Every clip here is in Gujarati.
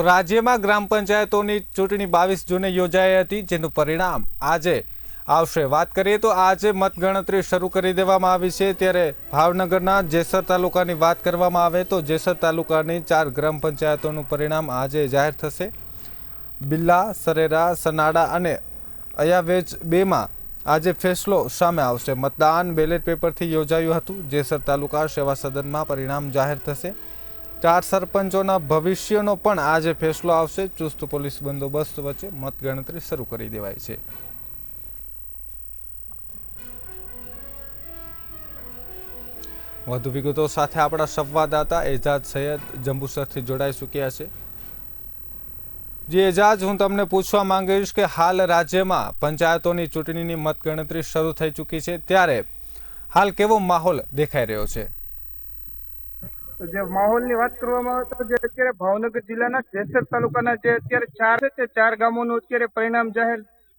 તો રાજ્યમાં ગ્રામ પંચાયતોની ચૂંટણી બાવીસ જૂને યોજાઈ હતી, જેનું પરિણામ આજે આવશે. વાત કરીએ તો આજે મતગણતરી શરૂ કરી દેવામાં આવી છે. ત્યારે ભાવનગરના જેસર તાલુકાની વાત કરવામાં આવે તો જેસર તાલુકાની ચાર ગ્રામ પંચાયતોનું પરિણામ આજે જાહેર થશે. બિલ્લા, સરેરા, સનાડા અને અયાવેજ બેમાં આજે ફેસલો સામે આવશે. મતદાન બેલેટ પેપરથી યોજાયું હતું. જેસર તાલુકા સેવા સદનમાં પરિણામ જાહેર થશે. ચાર સરપંચોના ભવિષ્યનો પણ આજે ફેસલો આવશે. ચુસ્ત પોલીસ બંદોબસ્ત વચ્ચે મતગણતરી શરૂ કરી દેવાઈ છે. વધુ વિગતો સાથે આપણા સંવાદદાતા એજાજ સૈયદ જંબુસરથી જોડાઈ ચૂક્યા છે. જે એજાજ, હું તમને પૂછવા માંગીશ કે હાલ રાજ્યમાં પંચાયતોની ચૂંટણીની મતગણતરી શરૂ થઈ ચૂકી છે. ત્યારે હાલ કેવો માહોલ દેખાઈ રહ્યો છે? તો જે માહોલની વાત કરવામાં આવે તો જે અત્યારે ભાવનગર જિલ્લાના જેસર તાલુકાના જે અત્યારે ચાર છે તે ચાર ગામોનું અત્યારે પરિણામ જાહેર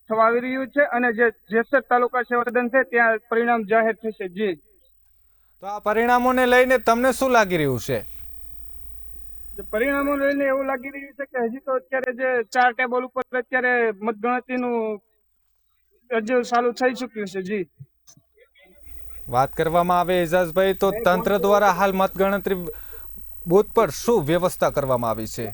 થવા આવી રહ્યું છે અને જે જેસર તાલુકા છે વર્ધન છે ત્યાં પરિણામ જાહેર થશે. જી. તો આ પરિણામોને લઈને તમને શું લાગી રહ્યું છે? જે પરિણામો લઈને એવું લાગી રહ્યું છે કે હજી તો અત્યારે જે ચાર ટેબલ ઉપર અત્યારે મતગણતરીનું હજુ ચાલુ થઈ ચુક્યું છે. જી. વાત કરવામાં આવે એજાઝભાઈ તો તંત્ર દ્વારા હાલ મતગણતરી બૂથ પર શું વ્યવસ્થા કરવામાં આવી છે?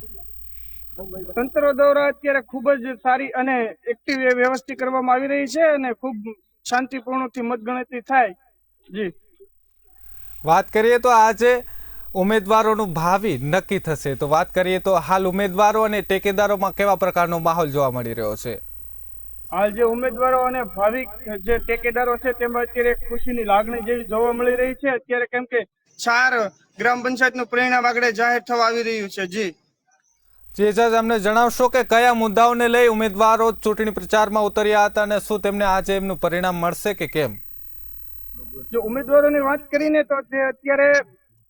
તંત્ર દ્વારા અત્યારે ખૂબ જ સારી અને એક્ટિવ વ્યવસ્થિત કરવામાં આવી રહી છે અને ખૂબ શાંતિપૂર્ણથી મતગણતરી થાય. જી. વાત કરીએ તો આજે ઉમેદવારોનું ભાવિ નક્કી થશે. તો વાત કરીએ તો હાલ ઉમેદવારો અને ટેકેદારોમાં કેવા પ્રકારનો માહોલ જોવા મળી રહ્યો છે? હાલ જે ઉમેદવારો અને ભાવિક જે ટેકેદારો છે તેમાં અત્યારે ખુશીની લાગણી જેવી જોવા મળી રહી છે. અત્યારે કેમ કે ચાર ગ્રામ પંચાયતનું પરિણામ આગળ જાહેર થવા આવી રહ્યું છે. જી. જે એજાઝ અમને જણાવશો કે કયા મુદ્દાઓને લઈ ઉમેદવારો ચૂંટણી પ્રચારમાં ઉતર્યા હતા અને શું તેમને આજે એમનું પરિણામ મળશે કે કેમ? જો ઉમેદવારોની વાત કરીને તો તે અત્યારે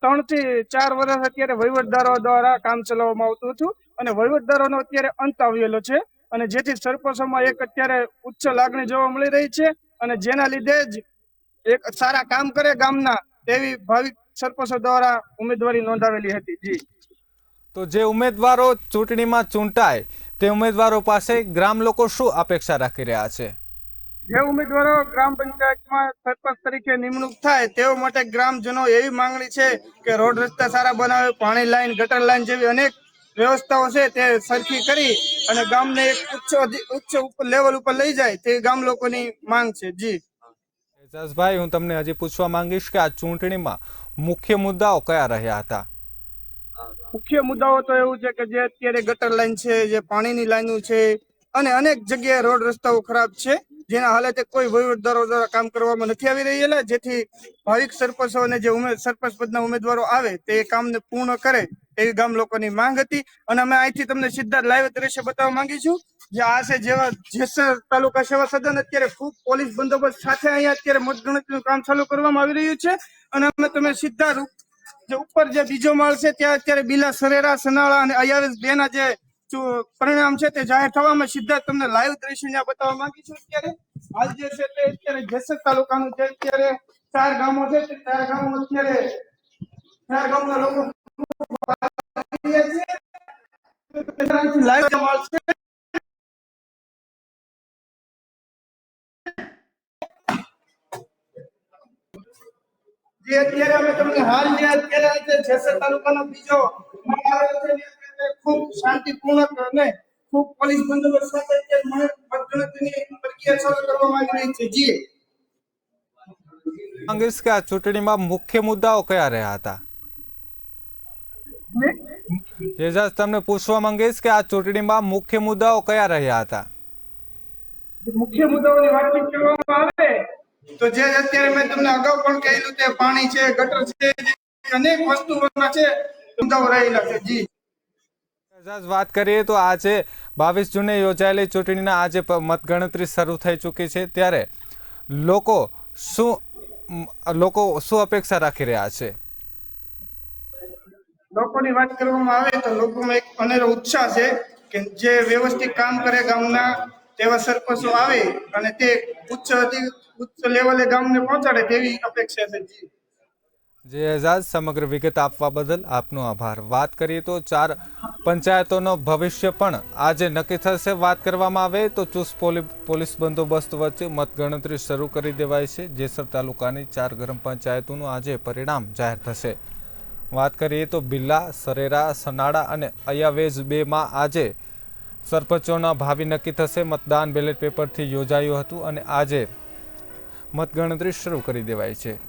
ત્રણથી ચાર વર્ષ અત્યારે વહીવટદારો દ્વારા કામ ચલાવવામાં આવતું હતું અને વહીવટદારોનો અત્યારે અંત આવેલો છે. અને જેથી સરપંચોમાં એક અત્યારે ઉચ્ચ લાગણી જોવા મળી રહી છે અને જેના લીધે જ એક સારા કામ કરે ગામના તેવી ભાવિક સરપંચો દ્વારા ઉમેદવારી નોંધાવેલી હતી. જી. તો જે ઉમેદવારો ચૂંટણીમાં ચૂંટાય તે ઉમેદવારો પાસે ગ્રામ લોકો શું અપેક્ષા રાખી રહ્યા છે? જે ઉમેદવારો ગ્રામ પંચાયતમાં સરપંચ તરીકે નિમણૂક થાય તેઓ માટે ગ્રામજનો એવી માંગણી છે કે રોડ રસ્તા સારા બનાવે પાણી લાઈન ગટર લાઈન જેવી અનેક વ્યવસ્થાઓ છે તે સરખી કરી અને ગામને એક ઉચ્ચ ઉચ્ચ લેવલ ઉપર લઈ જાય તે ગામ લોકોની માંગ છે. જી. એજાઝભાઈ હું તમને હજી પૂછવા માંગીશ કે આ ચૂંટણીમાં મુખ્ય મુદ્દાઓ કયા રહ્યા હતા? મુખ્ય મુદ્દાઓ તો એવું છે કે જે અત્યારે ગટર લાઈન છે જે પાણીની લાઈનો છે અને અનેક જગ્યાએ રોડ રસ્તાઓ ખરાબ છે. જેના હાલતે કોઈ વહીવટદારો દ્વારા કામ કરવામાં નથી આવી રહેલા જેથી ભાવિક સરપંચો અને જે સરપંચ પદના ઉમેદવારો આવે, તે કામને પૂર્ણ કરે એવી ગામ લોકોની માંગ હતી. અને અમે અહીંથી તમને સીધા લાઈવ દ્રશ્ય બતાવવા માંગીશું જે આ છે જેવા જેસર તાલુકા સેવા સદન. અત્યારે ખૂબ પોલીસ બંદોબસ્ત સાથે અહીંયા અત્યારે મતગણતરીનું કામ ચાલુ કરવામાં આવી રહ્યું છે. અને અમે તમે સીધા જે ઉપર જે બીજો માળ છે, ત્યાં અત્યારે બિલા સરેરા, સનાળા અને અયાવેશ બે ના જે પરિણામ છે તે જાહેર થવામાં સીધા તમને લાઈવ દ્રશ્ય ત્યાં બતાવવા માંગી છું અત્યારે. હાલ જે છે તે અત્યારે જેસર તાલુકાનું જે અત્યારે ચાર ગામો છે, તે ચાર ગામો અત્યારે ચાર ગામના લોકો અત્યારે અમે તમને હાલ જે અત્યારે જેસર તાલુકાનો બીજો આવેલો છે ખૂબ શાંતિપૂર્ણક અને ખૂબ પોલીસ બંદોબસ્ત સાથે અત્યારે મતગણતરીની પ્રક્રિયા શરૂ કરવામાં આવી રહી છે. જી. કોંગ્રેસ કે આ ચૂંટણીમાં મુખ્ય મુદ્દાઓ કયા રહ્યા હતા? જેજાસ તમને પૂછવા માંગીશ કે આ ચૂંટણીમાં મુખ્ય મુદ્દાઓ કયા રહ્યા હતા? મુખ્ય મુદ્દાઓની વાતચીત કરવામાં આવે તો જે અત્યારે મેં તમને અગાઉ પણ કહેલું તે પાણી છે ગટર છે અનેક વસ્તુઓના છે મુદ્દાઓ રહેલા છે. જી. એજાઝ વાત કરીએ તો આજે બાવીસ જૂને યોજાયેલી ચૂંટણીના આજે મતગણતરી શરૂ થઈ ચૂકી છે. ત્યારે લોકો શું લોકો શું અપેક્ષા રાખી રહ્યા છે? લોકોની વાત કરવામાં આવે તો લોકોમાં એક અનેરો ઉત્સાહ છે કે જે વ્યવસ્થિત કામ કરે ગામના તેવા સરપંચો આવે અને તે ઉચ્ચ ઉચ્ચ લેવલે ગામને પહોંચાડે તેવી અપેક્ષા છે. જી એજાજ સમગ્ર વિગત આપવા બદલ આપનો આભાર. વાત કરીએ તો ચાર પંચાયતોનો ભવિષ્ય પણ આજે નક્કી થશે. વાત કરવામાં આવે તો ચુસ્ત પોલી- પોલીસ બંદોબસ્ત વચ્ચે મતગણતરી શરૂ કરી દેવાય છે. જેસર તાલુકાની ચાર ગ્રામ પંચાયતોનું આજે પરિણામ જાહેર થશે. વાત કરીએ તો બિલ્લા, સરેરા, સનાડા અને અયાવેજ બેમાં આજે સરપંચોના ભાવિ નક્કી થશે. મતદાન બેલેટ પેપરથી યોજાયું હતું અને આજે મતગણતરી શરૂ કરી દેવાય છે.